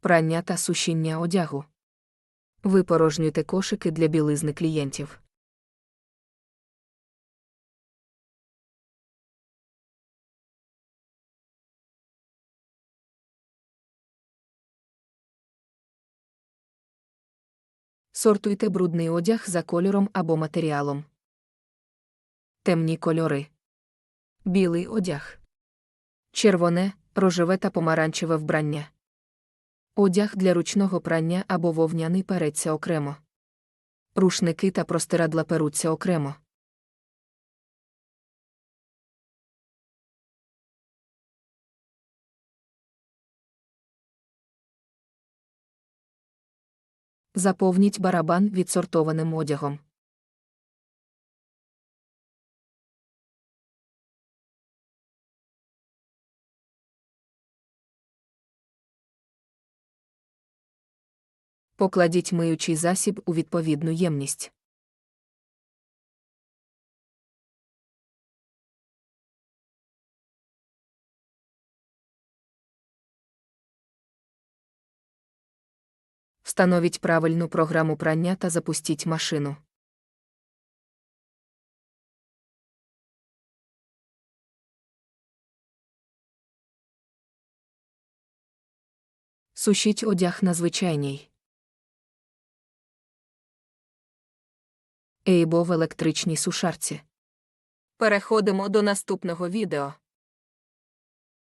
Прання та сушіння одягу. Випорожнюйте кошики для білизни клієнтів. Сортуйте брудний одяг за кольором або матеріалом. Темні кольори. Білий одяг. Червоне, рожеве та помаранчеве вбрання. Одяг для ручного прання або вовняний переться окремо. Рушники та простирадла перуться окремо. Заповніть барабан відсортованим одягом. Покладіть миючий засіб у відповідну ємність. Встановіть правильну програму прання та запустіть машину. Сушіть одяг на звичайній. Ейбо в електричній сушарці. Переходимо до наступного відео.